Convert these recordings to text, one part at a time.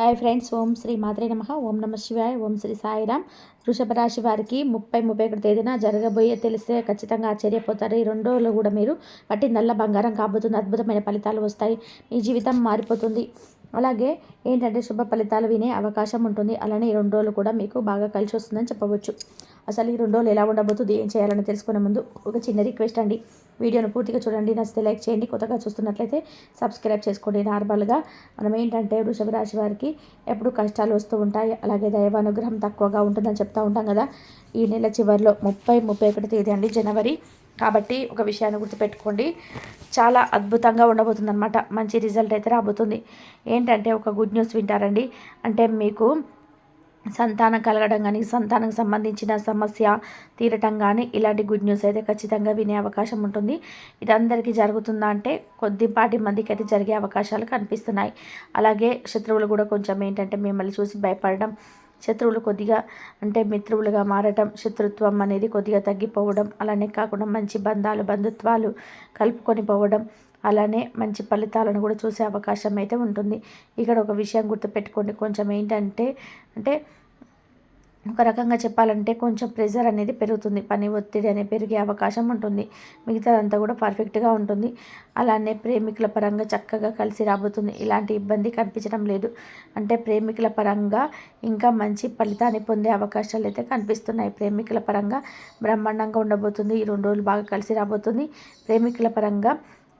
Hi friends ఓం శ్రీ మాత్రే నమ. ఓం నమ శివాయ ఓం శ్రీ సాయిరామ్. వృషభ రాశి వారికి ముప్పై ముప్పై ఒకటి తేదీన జరగబోయే తెలిస్తే ఖచ్చితంగా ఆశ్చర్యపోతారు. ఈ రెండు రోజులు కూడా మీరు నల్ల బంగారం కాబోతుంది. అద్భుతమైన ఫలితాలు వస్తాయి. మీ జీవితం మారిపోతుంది. అలాగే ఏంటంటే శుభ ఫలితాలు వినే అవకాశం ఉంటుంది. అలానే ఈ రెండు రోజులు కూడా మీకు బాగా కలిసి వస్తుందని చెప్పవచ్చు. అసలు ఈ రెండు రోజులు ఎలా ఉండబోతుంది? ఏం చేయాలని తెలుసుకునే ముందు ఒక చిన్న రిక్వెస్ట్ అండి. వీడియోను పూర్తిగా చూడండి. నచ్చితే లైక్ చేయండి. కొత్తగా చూస్తున్నట్లయితే సబ్స్క్రైబ్ చేసుకోండి. నార్మల్గా మనం ఏంటంటే వృషభ రాశి వారికి ఎప్పుడు కష్టాలు వస్తూ ఉంటాయి. అలాగే దైవానుగ్రహం తక్కువగా ఉంటుందని చెప్తూ ఉంటాం కదా. ఈ నెల చివరిలో ముప్పై ముప్పై ఒకటి తేదీ అండి జనవరి. కాబట్టి ఒక విషయాన్ని గుర్తుపెట్టుకోండి. చాలా అద్భుతంగా ఉండబోతుంది అనమాట మంచి రిజల్ట్ అయితే రాబోతుంది. ఏంటంటే ఒక గుడ్ న్యూస్ వింటారండి. అంటే మీకు సంతానం కలగడం కానీ సంతానం సంబంధించిన సమస్య తీరటం కానీ ఇలాంటి గుడ్ న్యూస్ అయితే ఖచ్చితంగా వినే అవకాశం ఉంటుంది. ఇది అందరికీ జరుగుతుందా అంటే కొద్దిపాటి మందికి అయితే జరిగే అవకాశాలు కనిపిస్తున్నాయి. అలాగే శత్రువులు కూడా కొంచెం ఏంటంటే మిమ్మల్ని చూసి భయపడడం శత్రువులు కొద్దిగా అంటే మిత్రువులుగా మారటం శత్రుత్వం అనేది కొద్దిగా తగ్గిపోవడం అలానే కాకుండా మంచి బంధాలు బంధుత్వాలు కలుపుకొని పోవడం అలానే మంచి ఫలితాలను కూడా చూసే అవకాశం అయితే ఉంటుంది. ఇక్కడ ఒక విషయం గుర్తుపెట్టుకోండి. కొంచెం ఏంటంటే అంటే ఒక రకంగా చెప్పాలంటే కొంచెం ప్రెజర్ అనేది పెరుగుతుంది. పని ఒత్తిడి అనేది పెరిగే అవకాశం ఉంటుంది. మిగతాదంతా కూడా పర్ఫెక్ట్గా ఉంటుంది. అలానే ప్రేమికుల పరంగా చక్కగా కలిసి రాబోతుంది. ఇలాంటి ఇబ్బంది కనిపించడం లేదు. అంటే ప్రేమికుల పరంగా ఇంకా మంచి ఫలితాన్ని పొందే అవకాశాలు అయితే కనిపిస్తున్నాయి. ప్రేమికుల పరంగా బ్రహ్మాండంగా ఉండబోతుంది. ఈ రెండు రోజులు బాగా కలిసి రాబోతుంది. ప్రేమికుల పరంగా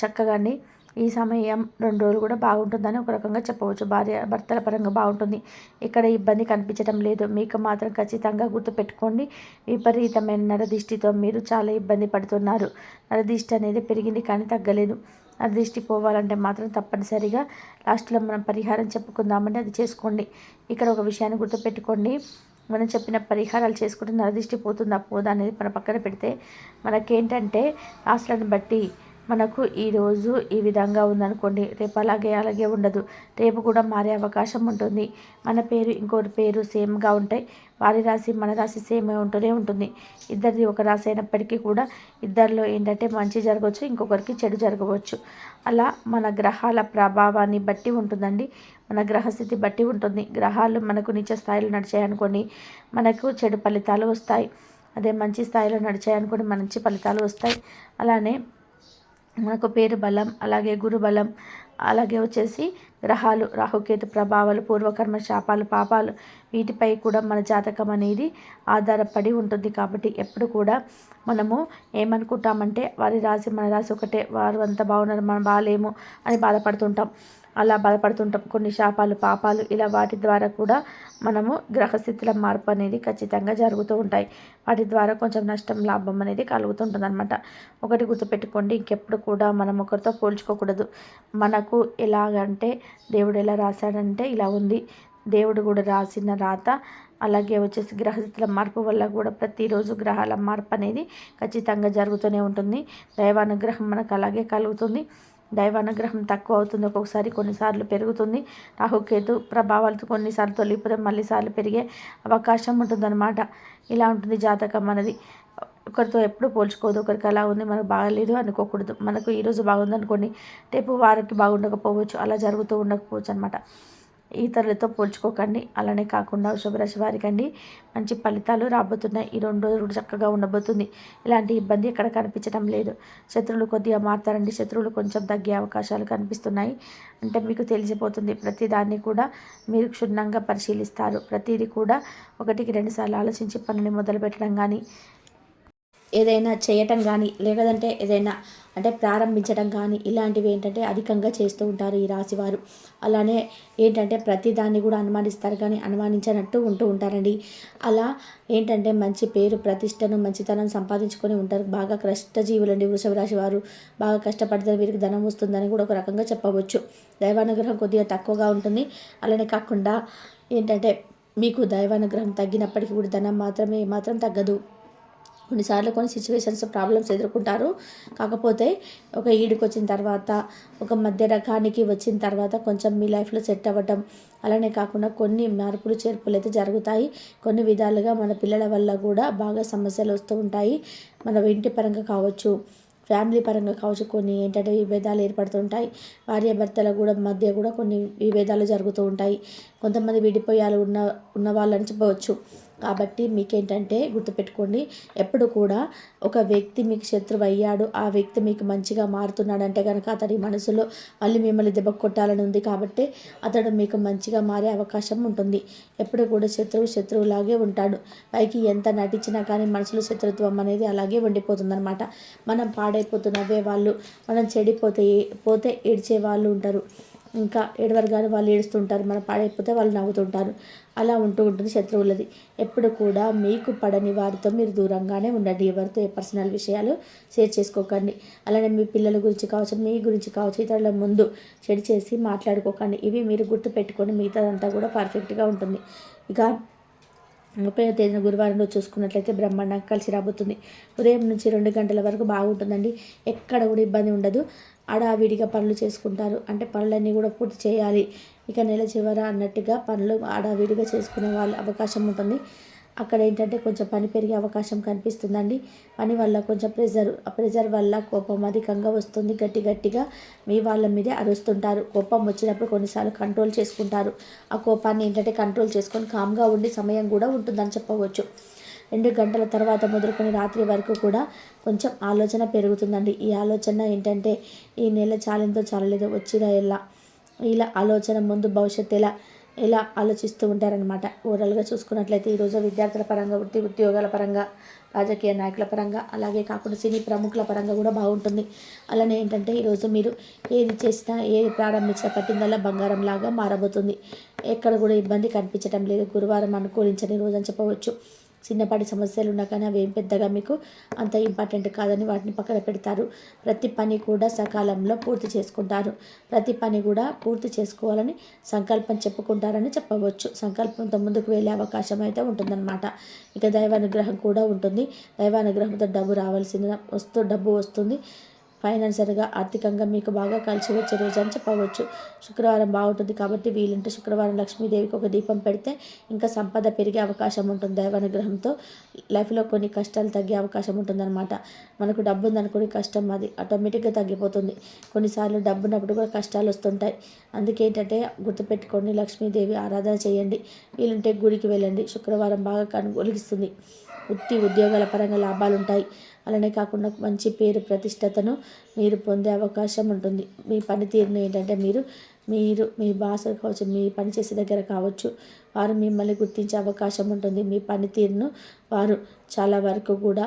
చక్కగాని ఈ సమయం రెండు రోజులు కూడా బాగుంటుందని ఒక రకంగా చెప్పవచ్చు. భార్య భర్తల పరంగా బాగుంటుంది. ఇక్కడ ఇబ్బంది కనిపించడం లేదు. మీకు మాత్రం ఖచ్చితంగా గుర్తుపెట్టుకోండి. విపరీతమైన నరదిష్టితో మీరు చాలా ఇబ్బంది పడుతున్నారు. నరదిష్టి అనేది పెరిగింది కానీ తగ్గలేదు. నరదిష్టి పోవాలంటే మాత్రం తప్పనిసరిగా లాస్ట్లో మనం పరిహారం చెప్పుకుందామంటే అది చేసుకోండి. ఇక్కడ ఒక విషయాన్ని గుర్తుపెట్టుకోండి. మనం చెప్పిన పరిహారాలు చేసుకుంటే నరదిష్టి పోతుందా? పోదా అనేది మన పక్కన పెడితే మనకేంటంటే రాష్ట్రాన్ని బట్టి మనకు ఈరోజు ఈ విధంగా ఉందనుకోండి రేపు అలాగే అలాగే ఉండదు. రేపు కూడా మారే అవకాశం ఉంటుంది. మన పేరు ఇంకోటి పేరు సేమ్గా ఉంటాయి వారి రాశి మన రాశి సేమ్ ఉంటూనే ఉంటుంది. ఇద్దరిది ఒక రాశి అయినప్పటికీ కూడా ఇద్దరిలో ఏంటంటే మంచి జరగవచ్చు ఇంకొకరికి చెడు జరగవచ్చు. అలా మన గ్రహాల ప్రభావాన్ని బట్టి ఉంటుందండి. మన గ్రహస్థితి బట్టి ఉంటుంది. గ్రహాలు మనకు నిత్య స్థాయిలో నడిచాయనుకోండి మనకు చెడు ఫలితాలు వస్తాయి. అదే మంచి స్థాయిలో నడిచాయనుకోండి మంచి ఫలితాలు వస్తాయి. అలానే మనకు పేరు బలం అలాగే గురు బలం అలాగే వచ్చేసి గ్రహాలు రాహుకేతు ప్రభావాలు పూర్వకర్మ శాపాలు పాపాలు వీటిపై కూడా మన జాతకం అనేది ఆధారపడి ఉంటుంది కాబట్టి ఎప్పుడు కూడా మనము ఏమనుకుంటామంటే వారి రాశి మన రాశి ఒకటే వారు అంత బాగున్నారు మనం బాగాలేము అని బాధపడుతుంటాం. అలా బాధపడుతుంటాం కొన్ని శాపాలు పాపాలు ఇలా వాటి ద్వారా కూడా మనము గ్రహస్థితుల మార్పు అనేది ఖచ్చితంగా జరుగుతూ ఉంటాయి. వాటి ద్వారా కొంచెం నష్టం లాభం అనేది కలుగుతుంటుంది అనమాట ఒకటి గుర్తుపెట్టుకోండి ఇంకెప్పుడు కూడా మనం ఒకరితో పోల్చుకోకూడదు. మనకు ఎలాగంటే దేవుడు ఎలా రాశాడంటే ఇలా ఉంది. దేవుడు కూడా రాసిన రాత అలాగే వచ్చేసి గ్రహస్థితుల మార్పు వల్ల కూడా ప్రతిరోజు గ్రహాల మార్పు అనేది ఖచ్చితంగా జరుగుతూనే ఉంటుంది. దైవానుగ్రహం మనకు అలాగే కలుగుతుంది. దైవ అనుగ్రహం తక్కువ అవుతుంది ఒక్కొక్కసారి కొన్నిసార్లు పెరుగుతుంది. రాహుకేతు ప్రభావాలతో కొన్నిసార్లు తొలిపోతే మళ్ళీసార్లు పెరిగే అవకాశం ఉంటుందన్నమాట. ఇలా ఉంటుంది జాతకం అనేది. ఒకరితో ఎప్పుడు పోల్చుకోదు ఒకరికి అలా ఉంది మనకు బాగలేదు అనుకోకూడదు. మనకు ఈరోజు బాగుంది అనుకోండి రేపు వారికి బాగుండకపోవచ్చు. అలా జరుగుతూ ఉండకపోవచ్చు అనమాట ఇతరులతో పోల్చుకోకండి. అలానే కాకుండా శుభరాశి వారికండి మంచి ఫలితాలు రాబోతున్నాయి. ఈ రెండు రోజులు చక్కగా ఉండబోతుంది. ఇలాంటి ఇబ్బంది ఎక్కడ కనిపించడం లేదు. శత్రువులు కొద్దిగా మారుతారండి. శత్రువులు కొంచెం తగ్గే అవకాశాలు కనిపిస్తున్నాయి. అంటే మీకు తెలిసిపోతుంది. ప్రతిదాన్ని కూడా మీరు క్షుణ్ణంగా పరిశీలిస్తారు. ప్రతిదీ కూడా ఒకటికి రెండుసార్లు ఆలోచించి పనిని మొదలు పెట్టడం కానీ ఏదైనా చేయటం కానీ లేదంటే ఏదైనా అంటే ప్రారంభించడం కానీ ఇలాంటివి ఏంటంటే అధికంగా చేస్తూ ఉంటారు ఈ రాశివారు. అలానే ఏంటంటే ప్రతి దాన్ని కూడా అనుమానిస్తారు కానీ అనుమానించినట్టు ఉంటూ ఉంటారండి. అలా ఏంటంటే మంచి పేరు ప్రతిష్టను మంచితనం సంపాదించుకొని ఉంటారు. బాగా కష్టజీవులండి వృషభ రాశి వారు బాగా కష్టపడితే వీరికి ధనం వస్తుందని కూడా ఒక రకంగా చెప్పవచ్చు. దైవానుగ్రహం కొద్దిగా తక్కువగా ఉంటుంది. అలానే కాకుండా ఏంటంటే మీకు దైవానుగ్రహం తగ్గినప్పటికీ కూడా ధనం మాత్రమే మాత్రం తగ్గదు. కొన్నిసార్లు కొన్ని సిచ్యువేషన్స్ ప్రాబ్లమ్స్ ఎదుర్కొంటారు. కాకపోతే ఒక ఈడుకు వచ్చిన తర్వాత ఒక మధ్య రకానికి వచ్చిన తర్వాత కొంచెం మీ లైఫ్లో సెట్ అవ్వటం అలానే కాకుండా కొన్ని మార్పులు చేర్పులు అయితే జరుగుతాయి. కొన్ని విధాలుగా మన పిల్లల వల్ల కూడా బాగా సమస్యలు వస్తూ ఉంటాయి. మన ఇంటి పరంగా కావచ్చు ఫ్యామిలీ పరంగా కావచ్చు కొన్ని ఏంటంటే విభేదాలు ఏర్పడుతుంటాయి భార్యాభర్తల కూడా మధ్య కూడా కొన్ని విభేదాలు జరుగుతూ ఉంటాయి. కొంతమంది విడిపోయాలు ఉన్న ఉన్న వాళ్ళని చెప్పవచ్చు. కాబట్టి మీకేంటంటే గుర్తుపెట్టుకోండి ఎప్పుడు కూడా ఒక వ్యక్తి మీకు శత్రువు అయ్యాడు ఆ వ్యక్తి మీకు మంచిగా మారుతున్నాడంటే కనుక అతడి మనసులో మళ్ళీ మిమ్మల్ని దెబ్బ కొట్టాలని ఉంది కాబట్టి అతడు మీకు మంచిగా మారే అవకాశం ఉంటుంది. ఎప్పుడు కూడా శత్రువు శత్రువులాగే ఉంటాడు. పైకి ఎంత నటించినా కానీ మనసులో శత్రుత్వం అనేది అలాగే ఉండిపోతుందన్నమాట. మనం పాడైపోతున్నవే వాళ్ళు మనం చెడిపోతే పోతే ఏడ్చే వాళ్ళు ఉంటారు. ఇంకా ఏడవరగానే వాళ్ళు ఏడుస్తుంటారు మనం పాడైపోతే వాళ్ళు నవ్వుతుంటారు. అలా ఉంటూ ఉంటుంది శత్రువులది. ఎప్పుడు కూడా మీకు పడని వారితో మీరు దూరంగానే ఉండండి. ఎవరితో ఏ పర్సనల్ విషయాలు షేర్ చేసుకోకండి. అలానే మీ పిల్లల గురించి కావచ్చు మీ గురించి కావచ్చు ఇతరుల ముందు చెడు చేసి మాట్లాడుకోకండి. ఇవి మీరు గుర్తుపెట్టుకొని మిగతాదంతా కూడా పర్ఫెక్ట్గా ఉంటుంది. ఇక ముప్పై తేదీన గురువారం రోజు చూసుకున్నట్లయితే బ్రహ్మాండంగా కలిసి రాబోతుంది. ఉదయం నుంచి రెండు గంటల వరకు బాగుంటుందండి. ఎక్కడ కూడా ఇబ్బంది ఉండదు. ఆడావిడిగా పనులు చేసుకుంటారు. అంటే పనులన్నీ కూడా పూర్తి చేయాలి. ఇక నెల చివర అన్నట్టుగా పనులు ఆడావిడిగా చేసుకునే వాళ్ళ అవకాశం ఉంటుంది. అక్కడ ఏంటంటే కొంచెం పని పెరిగే అవకాశం కనిపిస్తుందండి. పని వల్ల కొంచెం ప్రెజర్ ఆ ప్రెజర్ వల్ల కోపం అధికంగా వస్తుంది. గట్టి గట్టిగా మీ వాళ్ళ మీదే అరుస్తుంటారు. కోపం వచ్చినప్పుడు కొన్నిసార్లు కంట్రోల్ చేసుకుంటారు. ఆ కోపాన్ని ఏంటంటే కంట్రోల్ చేసుకొని కామ్గా ఉండి సమయం కూడా ఉంటుందని చెప్పవచ్చు. రెండు గంటల తర్వాత మొదలుకొని రాత్రి వరకు కూడా కొంచెం ఆలోచన పెరుగుతుందండి. ఈ ఆలోచన ఏంటంటే ఈ నెల చాలిందో చాలలేదో వచ్చిన ఎలా ఇలా ఆలోచన ముందు భవిష్యత్తు ఎలా ఎలా ఆలోచిస్తూ ఉంటారనమాట ఓవరాల్గా చూసుకున్నట్లయితే ఈరోజు విద్యార్థుల పరంగా వృత్తి ఉద్యోగాల పరంగా రాజకీయ నాయకుల పరంగా అలాగే కాకుండా సినీ ప్రముఖుల పరంగా కూడా బాగుంటుంది. అలానే ఏంటంటే ఈరోజు మీరు ఏది చేసినా ఏది ప్రారంభించినా పట్టిందల్లా బంగారం లాగా మారబోతుంది. ఎక్కడ కూడా ఇబ్బంది కనిపించడం లేదు. గురువారం అనుకూలించని రోజు అని చెప్పవచ్చు. చిన్నపాటి సమస్యలు ఉన్నా కానీ అవి ఏం పెద్దగా మీకు అంత ఇంపార్టెంట్ కాదని వాటిని పక్కన పెడతారు. ప్రతి పని కూడా సకాలంలో పూర్తి చేసుకుంటారు. ప్రతి పని కూడా పూర్తి చేసుకోవాలని సంకల్పం చెప్పుకుంటారని చెప్పవచ్చు. సంకల్పంతో ముందుకు వెళ్ళే అవకాశం అయితే ఉంటుందన్నమాట. ఇక దైవానుగ్రహం కూడా ఉంటుంది. దైవానుగ్రహంతో డబ్బు రావాల్సిన వస్తూ డబ్బు వస్తుంది. ఫైనాన్షియల్గా ఆర్థికంగా మీకు బాగా కలిసి వచ్చే రోజు అని చెప్పవచ్చు. శుక్రవారం బాగుంటుంది కాబట్టి వీలుంటే శుక్రవారం లక్ష్మీదేవికి ఒక దీపం పెడితే ఇంకా సంపద పెరిగే అవకాశం ఉంటుంది దైవానుగ్రహంతో లైఫ్లో కొన్ని కష్టాలు తగ్గే అవకాశం ఉంటుందన్నమాట. మనకు డబ్బు ఉందనుకుని కష్టం అది ఆటోమేటిక్గా తగ్గిపోతుంది. కొన్నిసార్లు డబ్బు ఉన్నప్పుడు కూడా కష్టాలు వస్తుంటాయి. అందుకేంటంటే గుర్తుపెట్టుకోండి లక్ష్మీదేవి ఆరాధన చేయండి. వీలుంటే గుడికి వెళ్ళండి. శుక్రవారం బాగా కనుగొలిగిస్తుంది. వృత్తి ఉద్యోగాల పరంగా లాభాలు ఉంటాయి అలానే కాకుండా మంచి పేరు ప్రతిష్టతను మీరు పొందే అవకాశం ఉంటుంది. మీ పనితీరును ఏంటంటే మీరు మీరు మీ భాష కావచ్చు మీ పని చేసే దగ్గర కావచ్చు వారు మిమ్మల్ని గుర్తించే అవకాశం ఉంటుంది. మీ పనితీరును వారు చాలా వరకు కూడా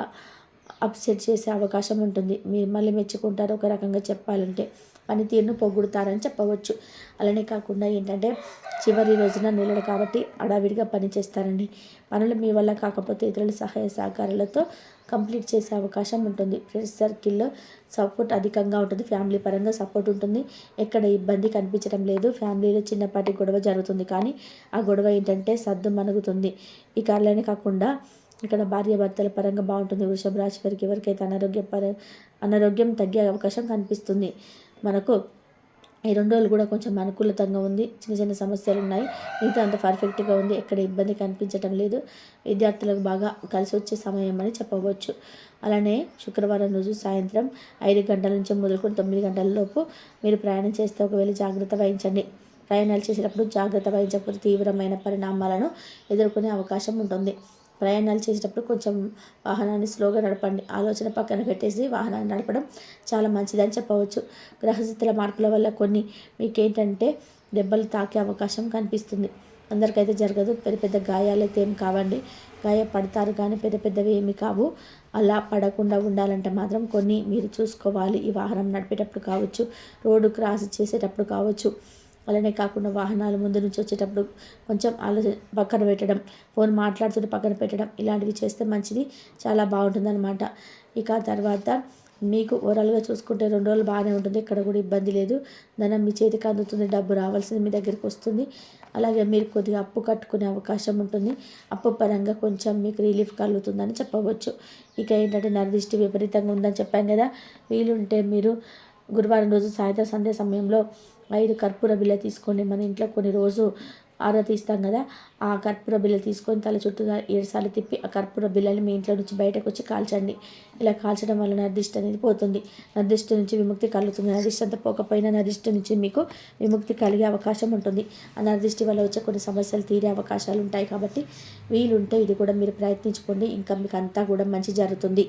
అప్సెట్ చేసే అవకాశం ఉంటుంది. మీరు మళ్ళీ మెచ్చుకుంటారు. ఒక రకంగా చెప్పాలంటే పనితీరును పొగుడుతారని చెప్పవచ్చు. అలానే కాకుండా ఏంటంటే చివరి రోజున నెలలు కాబట్టి అడావిడిగా పనిచేస్తారండి పనులు మీ వల్ల కాకపోతే ఇతరుల సహాయ సహకారాలతో కంప్లీట్ చేసే అవకాశం ఉంటుంది. ఫ్రెండ్స్ సర్కిల్లో సపోర్ట్ అధికంగా ఉంటుంది. ఫ్యామిలీ పరంగా సపోర్ట్ ఉంటుంది. ఎక్కడ ఇబ్బంది కనిపించడం లేదు. ఫ్యామిలీలో చిన్నపాటి గొడవ జరుగుతుంది. కానీ ఆ గొడవ ఏంటంటే సర్దు మనుగుతుంది. ఇక అలానే కాకుండా ఇక్కడ భార్య భర్తల పరంగా బాగుంటుంది. వృషభ రాశి వారికి ఎవరికైతే అనారోగ్య పర అనారోగ్యం తగ్గే అవకాశం కనిపిస్తుంది. మనకు ఈ రెండు రోజులు కూడా కొంచెం అనుకూలతంగా ఉంది. చిన్న చిన్న సమస్యలు ఉన్నాయి. మిగతా అంత పర్ఫెక్ట్గా ఉంది. ఎక్కడ ఇబ్బంది కనిపించడం లేదు. విద్యార్థులకు బాగా కలిసి వచ్చే సమయం అని చెప్పవచ్చు. అలానే శుక్రవారం రోజు సాయంత్రం ఐదు గంటల నుంచి మొదలుకొని తొమ్మిది గంటల లోపు మీరు ప్రయాణం చేస్తే ఒకవేళ జాగ్రత్త వహించండి. ప్రయాణాలు చేసేటప్పుడు జాగ్రత్త వహించకపోతే తీవ్రమైన పరిణామాలను ఎదుర్కొనే అవకాశం ఉంటుంది. ప్రయాణాలు చేసేటప్పుడు కొంచెం వాహనాన్ని స్లోగా నడపండి. ఆలోచన పక్కన పెట్టేసి వాహనాన్ని నడపడం చాలా మంచిదని చెప్పవచ్చు. గ్రహస్థితుల మార్పుల వల్ల కొన్ని మీకేంటంటే దెబ్బలు తాకే అవకాశం కనిపిస్తుంది. అందరికైతే జరగదు. పెద్ద పెద్ద గాయాలైతే ఏం కావండి. గాయపడతారు కానీ పెద్ద పెద్దవి ఏమి కావు. అలా పడకుండా ఉండాలంటే మాత్రం కొన్ని మీరు చూసుకోవాలి. ఈ వాహనం నడిపేటప్పుడు కావచ్చు రోడ్డు క్రాస్ చేసేటప్పుడు కావచ్చు. అలానే కాకుండా వాహనాలు ముందు నుంచి వచ్చేటప్పుడు కొంచెం ఆలోచన పక్కన పెట్టడం ఫోన్ మాట్లాడుతుంటే పక్కన పెట్టడం ఇలాంటివి చేస్తే మంచిది చాలా బాగుంటుందన్నమాట. ఇక తర్వాత మీకు ఓవరాల్గా చూసుకుంటే రెండు రోజులు బాగానే ఉంటుంది ఇక్కడ కూడా ఇబ్బంది లేదు. ధనం మీ చేతికి అందుతుంది డబ్బు రావాల్సింది మీ దగ్గరికి వస్తుంది. అలాగే మీరు కొద్దిగా అప్పు కట్టుకునే అవకాశం ఉంటుంది. అప్పు పరంగా కొంచెం మీకు రిలీఫ్ కలుగుతుందని చెప్పవచ్చు. ఇక ఏంటంటే నరదిష్టి విపరీతంగా ఉందని చెప్పాం కదా. వీలుంటే మీరు గురువారం రోజు సాయంత్రం సంధ్య సమయంలో ఐదు కర్పూర బిళ్ళ తీసుకోండి. మన ఇంట్లో కొన్ని రోజు ఆరో తీస్తాం కదా ఆ కర్పూర బిళ్ళ తీసుకొని తల చుట్టూ ఏడు సార్లు తిప్పి ఆ కర్పూర బిళ్ళని మీ ఇంట్లో నుంచి బయటకు వచ్చి కాల్చండి. ఇలా కాల్చడం వల్ల నరదిష్టి అనేది పోతుంది. నరదిష్టి నుంచి విముక్తి కలుగుతుంది. నరదిష్టి అంతా పోకపోయినా నరదిష్టి నుంచి మీకు విముక్తి కలిగే అవకాశం ఉంటుంది. ఆ నరదిష్టి వల్ల వచ్చే కొన్ని సమస్యలు తీరే అవకాశాలు ఉంటాయి కాబట్టి వీలుంటే ఇది కూడా మీరు ప్రయత్నించుకోండి. ఇంకా మీకు అంతా కూడా మంచి జరుగుతుంది.